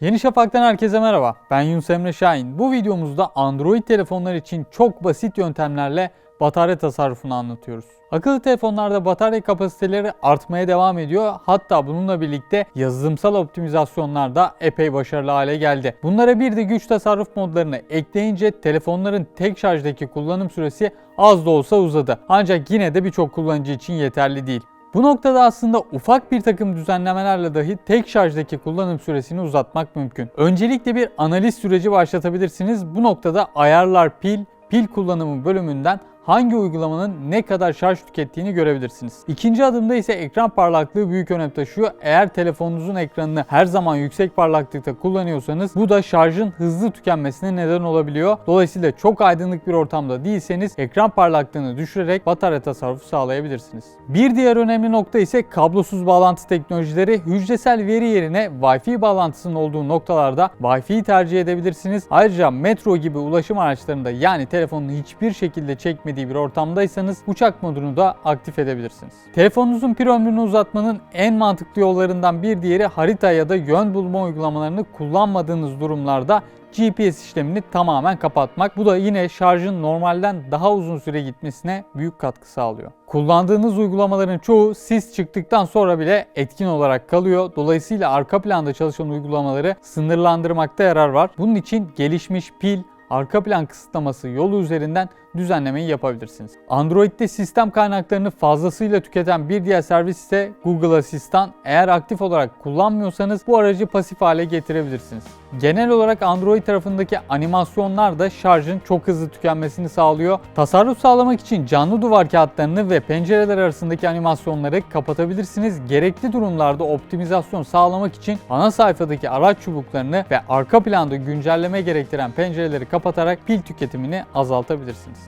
Yeni Şafak'tan herkese merhaba. Ben Yunus Emre Şahin. Bu videomuzda Android telefonlar için çok basit yöntemlerle batarya tasarrufunu anlatıyoruz. Akıllı telefonlarda batarya kapasiteleri artmaya devam ediyor. Hatta bununla birlikte yazılımsal optimizasyonlar da epey başarılı hale geldi. Bunlara bir de güç tasarruf modlarını ekleyince telefonların tek şarjdaki kullanım süresi az da olsa uzadı. Ancak yine de birçok kullanıcı için yeterli değil. Bu noktada aslında ufak bir takım düzenlemelerle dahi tek şarjdaki kullanım süresini uzatmak mümkün. Öncelikle bir analiz süreci başlatabilirsiniz. Bu noktada ayarlar pil, pil kullanımı bölümünden hangi uygulamanın ne kadar şarj tükettiğini görebilirsiniz. İkinci adımda ise ekran parlaklığı büyük önem taşıyor. Eğer telefonunuzun ekranını her zaman yüksek parlaklıkta kullanıyorsanız bu da şarjın hızlı tükenmesine neden olabiliyor. Dolayısıyla çok aydınlık bir ortamda değilseniz ekran parlaklığını düşürerek batarya tasarrufu sağlayabilirsiniz. Bir diğer önemli nokta ise kablosuz bağlantı teknolojileri. Hücresel veri yerine Wi-Fi bağlantısının olduğu noktalarda Wi-Fi'yi tercih edebilirsiniz. Ayrıca metro gibi ulaşım araçlarında yani telefonun hiçbir şekilde çekmediği bir ortamdaysanız uçak modunu da aktif edebilirsiniz. Telefonunuzun pil ömrünü uzatmanın en mantıklı yollarından bir diğeri harita ya da yön bulma uygulamalarını kullanmadığınız durumlarda GPS işlemini tamamen kapatmak. Bu da yine şarjın normalden daha uzun süre gitmesine büyük katkı sağlıyor. Kullandığınız uygulamaların çoğu siz çıktıktan sonra bile etkin olarak kalıyor. Dolayısıyla arka planda çalışan uygulamaları sınırlandırmakta yarar var. Bunun için gelişmiş pil, arka plan kısıtlaması yolu üzerinden düzenlemeyi yapabilirsiniz. Android'de sistem kaynaklarını fazlasıyla tüketen bir diğer servis ise Google Asistan. Eğer aktif olarak kullanmıyorsanız bu aracı pasif hale getirebilirsiniz. Genel olarak Android tarafındaki animasyonlar da şarjın çok hızlı tükenmesini sağlıyor. Tasarruf sağlamak için canlı duvar kağıtlarını ve pencereler arasındaki animasyonları kapatabilirsiniz. Gerekli durumlarda optimizasyon sağlamak için ana sayfadaki araç çubuklarını ve arka planda güncelleme gerektiren pencereleri kapatarak pil tüketimini azaltabilirsiniz.